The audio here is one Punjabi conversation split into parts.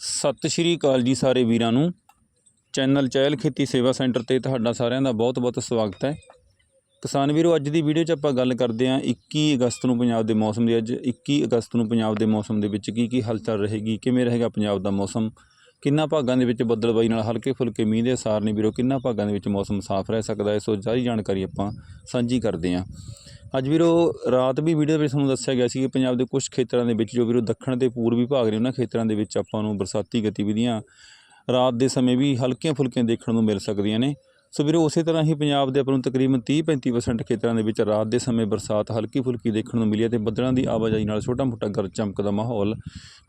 ਸਤਿ ਸ਼੍ਰੀ ਅਕਾਲ ਜੀ ਸਾਰੇ ਵੀਰਾਂ ਨੂੰ। ਚੈਨਲ ਚਹਿਲ ਖੇਤੀ ਸੇਵਾ ਸੈਂਟਰ ਤੇ ਤੁਹਾਡਾ ਸਾਰਿਆਂ ਦਾ ਬਹੁਤ-ਬਹੁਤ ਸਵਾਗਤ ਹੈ। ਕਿਸਾਨ ਵੀਰੋ, ਅੱਜ ਦੀ ਵੀਡੀਓ 'ਚ ਆਪਾਂ ਗੱਲ ਕਰਦੇ ਹਾਂ 21 ਅਗਸਤ ਨੂੰ ਪੰਜਾਬ ਦੇ ਮੌਸਮ ਦੀ ਅੱਜ। 21 ਅਗਸਤ ਨੂੰ ਪੰਜਾਬ ਦੇ ਮੌਸਮ ਦੇ ਵਿੱਚ ਕੀ ਕੀ ਹਲਚਲ ਰਹੇਗੀ, ਕਿਵੇਂ ਰਹੇਗਾ ਪੰਜਾਬ ਦਾ ਮੌਸਮ? ਕਿੰਨਾ ਭਾਗਾਂ ਦੇ ਵਿੱਚ ਬੱਦਲਬਾਈ ਨਾਲ ਹਲਕੇ ਫੁਲਕੇ ਮੀਂਹ ਦੇ ਅਸਾਰ ਨੇ ਵੀਰੋ, ਕਿੰਨਾ ਭਾਗਾਂ ਦੇ ਵਿੱਚ ਮੌਸਮ ਸਾਫ਼ ਰਹਿ ਸਕਦਾ ਹੈ? ਸੋ ਸਾਰੀ ਜਾਣਕਾਰੀ ਆਪਾਂ ਸਾਂਝੀ ਕਰਦੇ ਹਾਂ। ਅੱਜ ਵੀਰੋ, ਰਾਤ ਵੀ ਵੀਡੀਓ ਵਿੱਚ ਤੁਹਾਨੂੰ ਦੱਸਿਆ ਗਿਆ ਸੀ ਕਿ ਪੰਜਾਬ ਦੇ ਕੁਝ ਖੇਤਰਾਂ ਦੇ ਵਿੱਚ ਜੋ ਵੀਰੋ ਦੱਖਣ ਤੇ ਪੂਰਬੀ ਭਾਗ ਨੇ, ਉਹਨਾਂ ਖੇਤਰਾਂ ਦੇ ਵਿੱਚ ਆਪਾਂ ਨੂੰ ਬਰਸਾਤੀ ਗਤੀਵਿਧੀਆਂ ਰਾਤ ਦੇ ਸਮੇਂ ਵੀ ਹਲਕੀਆਂ ਫੁਲਕੀਆਂ ਦੇਖਣ ਨੂੰ ਮਿਲ ਸਕਦੀਆਂ ਨੇ। ਸੋ ਵੀਰੋ, ਉਸੇ ਤਰ੍ਹਾਂ ਹੀ ਪੰਜਾਬ ਦੇ ਆਪਾਂ ਨੂੰ ਤਕਰੀਬਨ 30-35% ਖੇਤਰਾਂ ਦੇ ਵਿੱਚ ਰਾਤ ਦੇ ਸਮੇਂ ਬਰਸਾਤ ਹਲਕੀ ਫੁਲਕੀ ਦੇਖਣ ਨੂੰ ਮਿਲੀ ਹੈ ਤੇ ਬੱਦਲਾਂ ਦੀ ਆਵਾਜਾਈ ਨਾਲ ਛੋਟਾ ਮੋਟਾ ਗਰਜ ਚਮਕ ਦਾ ਮਾਹੌਲ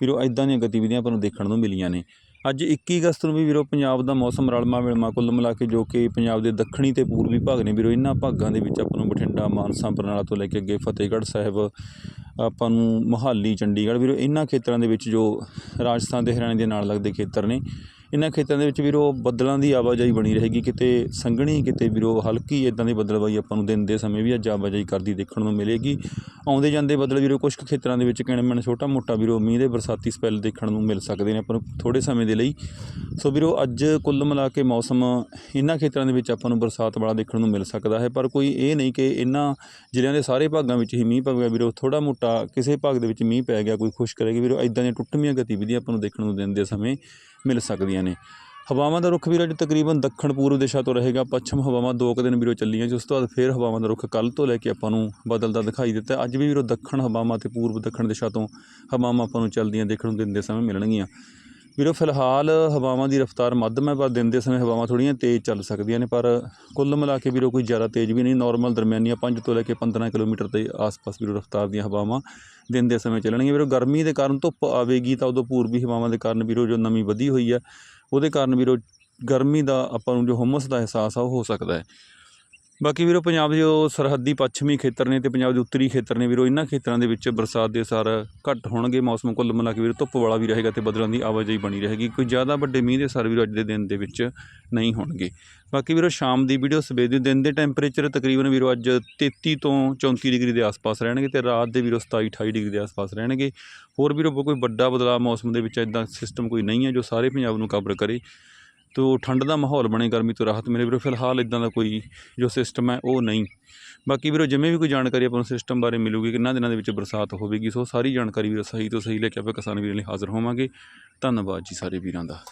ਵੀਰੋ ਇਦਾਂ ਦੀਆਂ ਗਤੀਵਿਧੀਆਂ ਆਪਾਂ ਨੂੰ ਦੇਖਣ ਨੂੰ ਮਿਲੀਆਂ ਨੇ। ਅੱਜ 21 ਅਗਸਤ ਨੂੰ ਵੀ ਵੀਰੋ ਪੰਜਾਬ ਦਾ ਮੌਸਮ ਰਲਮਾ ਮਿਲਮਾ ਕੁੱਲ ਮਿਲਾ ਕੇ ਜੋ ਕਿ ਪੰਜਾਬ ਦੇ ਦੱਖਣੀ ਤੇ ਪੂਰਬੀ ਭਾਗ ਨੇ ਵੀਰੋ ਇਹਨਾਂ ਭਾਗਾਂ ਦੇ ਵਿੱਚ ਆਪਾਂ ਨੂੰ ਬਠਿੰਡਾ, ਮਾਨਸਾ, ਬਰਨਾਲਾ ਤੋਂ ਲੈ ਕੇ ਅੱਗੇ ਫਤਿਹਗੜ੍ਹ ਸਾਹਿਬ, ਆਪਾਂ ਨੂੰ ਮੋਹਾਲੀ, ਚੰਡੀਗੜ੍ਹ, ਵੀਰੋ ਇਹਨਾਂ ਖੇਤਰਾਂ ਦੇ ਵਿੱਚ ਜੋ ਰਾਜਸਥਾਨ ਤੇ ਹਰਿਆਣੇ ਦੇ ਨਾਲ ਲੱਗਦੇ ਖੇਤਰ ਨੇ ਇਹਨਾਂ ਖੇਤਰਾਂ ਦੇ ਵਿੱਚ ਵੀਰੋ ਬੱਦਲਾਂ ਦੀ ਆਵਾਜਾਈ ਬਣੀ ਰਹੇਗੀ, ਕਿਤੇ ਸੰਘਣੀ, ਕਿਤੇ ਵੀਰੋ ਹਲਕੀ ਇਦਾਂ ਦੀ ਬੱਦਲਬਾਈ ਆਪਾਂ ਨੂੰ ਦਿਨ ਦੇ ਸਮੇਂ ਵੀ ਅੱਜ ਆਵਾਜਾਈ ਕਰਦੀ ਦੇਖਣ ਨੂੰ ਮਿਲੇਗੀ। ਆਉਂਦੇ ਜਾਂਦੇ ਬੱਦਲ ਵੀਰੋ ਕੁਝ ਕੁ ਖੇਤਰਾਂ ਦੇ ਵਿੱਚ ਕਿਣਮਣ ਛੋਟਾ ਮੋਟਾ ਵੀਰੋ, ਮੀਂਹ ਦੇ ਬਰਸਾਤੀ ਸਪੈਲ ਦੇਖਣ ਨੂੰ ਮਿਲ ਸਕਦੇ ਨੇ ਆਪਾਂ ਨੂੰ ਥੋੜੇ ਸਮੇਂ ਦੇ ਲਈ। ਸੋ ਵੀਰੋ, ਅੱਜ ਕੁੱਲ ਮਿਲਾ ਕੇ ਮੌਸਮ ਇਹਨਾਂ ਖੇਤਰਾਂ ਦੇ ਵਿੱਚ ਆਪਾਂ ਨੂੰ ਬਰਸਾਤ ਵਾਲਾ ਦੇਖਣ ਨੂੰ ਮਿਲ ਸਕਦਾ ਹੈ, ਪਰ ਕੋਈ ਇਹ ਨਹੀਂ ਕਿ ਇਹਨਾਂ ਜ਼ਿਲ੍ਹਿਆਂ ਦੇ ਸਾਰੇ ਭਾਗਾਂ ਵਿੱਚ ਹੀ ਮੀਂਹ ਪਵੇਗਾ ਵੀਰੋ। ਥੋੜਾ ਮੋਟਾ ਕਿਸੇ ਭਾਗ ਦੇ ਵਿੱਚ ਮੀਂਹ ਪੈ ਗਿਆ, ਕੋਈ ਖੁਸ਼ ਕਰੇਗੀ ਵੀਰੋ। ਇਦਾਂ ਦੀਆਂ ਟੁੱਟਵੀਆਂ ਗਤੀਵਿਧੀਆਂ ਆਪਾਂ ਨੂੰ ਦੇਖਣ ਨੂੰ ਦਿਨ ਦੇ ਸਮੇਂ ਮਿਲ ਸਕਦੀਆਂ ਨੇ। ਹਵਾਵਾਂ ਦਾ ਰੁਖ ਵੀਰੋ ਅੱਜ ਤਕਰੀਬਨ ਦੱਖਣ ਪੂਰਬ ਦਿਸ਼ਾ ਤੋਂ ਰਹੇਗਾ। ਪੱਛਮ ਹਵਾਵਾਂ ਦੋ ਕੁ ਦਿਨ ਵੀਰੋ ਚੱਲੀਆਂ ਜਿਸ ਤੋਂ ਬਾਅਦ ਫਿਰ ਹਵਾਵਾਂ ਦਾ ਰੁਖ ਕੱਲ ਤੋਂ ਲੈ ਕੇ ਆਪਾਂ ਨੂੰ ਬਦਲਦਾ ਦਿਖਾਈ ਦਿੱਤਾ। ਅੱਜ ਵੀ ਵੀਰੋ ਦੱਖਣ ਹਵਾਵਾਂ ਤੇ ਪੂਰਬ ਦੱਖਣ ਦਿਸ਼ਾ ਤੋਂ ਹਵਾਵਾਂ ਆਪਾਂ ਨੂੰ ਚੱਲਦੀਆਂ ਦੇਖਣ ਨੂੰ ਦਿਨ ਦੇ ਸਮੇਂ ਮਿਲਣਗੀਆਂ। ਵੀਰੋ ਫਿਲਹਾਲ ਹਵਾਵਾਂ ਦੀ ਰਫ਼ਤਾਰ ਮੱਧਮ ਹੈ, ਪਰ ਦਿਨ ਦੇ ਸਮੇਂ ਹਵਾਵਾਂ ਥੋੜ੍ਹੀਆਂ ਤੇਜ਼ ਚੱਲ ਸਕਦੀਆਂ ਨੇ। ਪਰ ਕੁੱਲ ਮਿਲਾ ਕੇ ਵੀਰੋ ਕੋਈ ਜ਼ਿਆਦਾ ਤੇਜ਼ ਵੀ ਨਹੀਂ। ਨਾਰਮਲ ਦਰਮਿਆਨੀਆਂ 5 ਤੋਂ ਲੈ ਕੇ 15 ਕਿਲੋਮੀਟਰ ਦੇ ਆਸ-ਪਾਸ ਵੀਰੋ ਰਫ਼ਤਾਰ ਦੀਆਂ ਹਵਾਵਾਂ ਦਿਨ ਦੇ ਸਮੇਂ ਚੱਲਣਗੀਆਂ। ਵੀਰੋ ਗਰਮੀ ਦੇ ਕਾਰਨ ਧੁੱਪ ਆਵੇਗੀ ਤਾਂ ਉਦੋਂ ਪੂਰਬੀ ਹਵਾਵਾਂ ਦੇ ਕਾਰਨ ਵੀਰੋ ਜੋ ਨਮੀ ਵਧੀ ਹੋਈ ਹੈ ਉਹਦੇ ਕਾਰਨ ਵੀ ਵੀਰੋ ਗਰਮੀ ਦਾ ਆਪਾਂ ਨੂੰ ਜੋ ਹੁਮਸ ਦਾ ਅਹਿਸਾਸ ਆ, ਉਹ ਹੋ ਸਕਦਾ ਹੈ। ਬਾਕੀ ਵੀਰੋ, ਪੰਜਾਬ ਦੇ ਜੋ ਸਰਹੱਦੀ ਪੱਛਮੀ ਖੇਤਰ ਨੇ ਤੇ ਪੰਜਾਬ ਦੇ ਉੱਤਰੀ ਖੇਤਰ ਨੇ ਵੀਰੋ ਇਹਨਾਂ ਖੇਤਰਾਂ ਦੇ ਵਿੱਚ ਬਰਸਾਤ ਦੇ ਅਸਰ ਘੱਟ ਹੋਣਗੇ। ਮੌਸਮ ਕੁੱਲ ਮਿਲਾ ਕੇ ਵੀਰੋ, ਧੁੱਪ ਵਾਲਾ ਵੀ ਰਹੇਗਾ ਤੇ ਬੱਦਲਾਂ ਦੀ ਆਵਾਜਾਈ ਬਣੀ ਰਹੇਗੀ। ਕੋਈ ਜ਼ਿਆਦਾ ਵੱਡੇ ਮੀਂਹ ਦੇ ਅਸਰ ਵੀਰੋ, ਅੱਜ ਦੇ ਦਿਨ ਦੇ ਵਿੱਚ ਨਹੀਂ ਹੋਣਗੇ। ਬਾਕੀ ਵੀਰੋ, ਸ਼ਾਮ ਦੀ ਵੀਡੀਓ, ਸਵੇਰ ਦੇ ਦਿਨ ਦੇ ਟੈਂਪਰੇਚਰ ਤਕਰੀਬਨ ਵੀਰੋ, ਅੱਜ 33 ਤੋਂ 34 ਡਿਗਰੀ ਦੇ ਆਸ-ਪਾਸ ਰਹਿਣਗੇ ਤੇ ਰਾਤ ਦੇ ਵੀਰੋ 27 28 ਡਿਗਰੀ ਦੇ ਆਸ-ਪਾਸ ਰਹਿਣਗੇ। ਹੋਰ ਵੀਰੋ, ਕੋਈ ਵੱਡਾ ਬਦਲਾਅ ਮੌਸਮ ਦੇ ਵਿੱਚ ਇਦਾਂ ਸਿਸਟਮ ਕੋਈ ਨਹੀਂ ਹੈ ਜੋ ਸਾਰੇ ਪੰਜਾਬ ਨੂੰ ਕਵਰ ਕਰੇ। ਤੋ ਠੰਡ ਦਾ ਮਾਹੌਲ ਬਣੇ ਗਰਮੀ ਤੋਂ ਰਾਹਤ ਮਿਲੇ ਵੀਰੋ, ਫਿਲਹਾਲ ਇਦਾਂ ਦਾ ਕੋਈ ਜੋ ਸਿਸਟਮ ਹੈ ਉਹ ਨਹੀਂ। ਬਾਕੀ ਵੀਰੋ, ਜਿਵੇਂ ਵੀ ਕੋਈ ਜਾਣਕਾਰੀ ਆਪਾਂ ਨੂੰ ਸਿਸਟਮ ਬਾਰੇ ਮਿਲੂਗੀ, ਕਿੰਨਾ ਦਿਨਾਂ ਦੇ ਵਿੱਚ ਬਰਸਾਤ ਹੋਵੇਗੀ, ਸੋ ਸਾਰੀ ਜਾਣਕਾਰੀ ਵੀਰੋ ਸਹੀ ਤੋਂ ਸਹੀ ਲੈ ਕੇ ਆਪਾਂ ਕਿਸਾਨ ਵੀਰਾਂ ਲਈ ਹਾਜ਼ਰ ਹੋਵਾਂਗੇ। ਧੰਨਵਾਦ ਜੀ ਸਾਰੇ ਵੀਰਾਂ ਦਾ।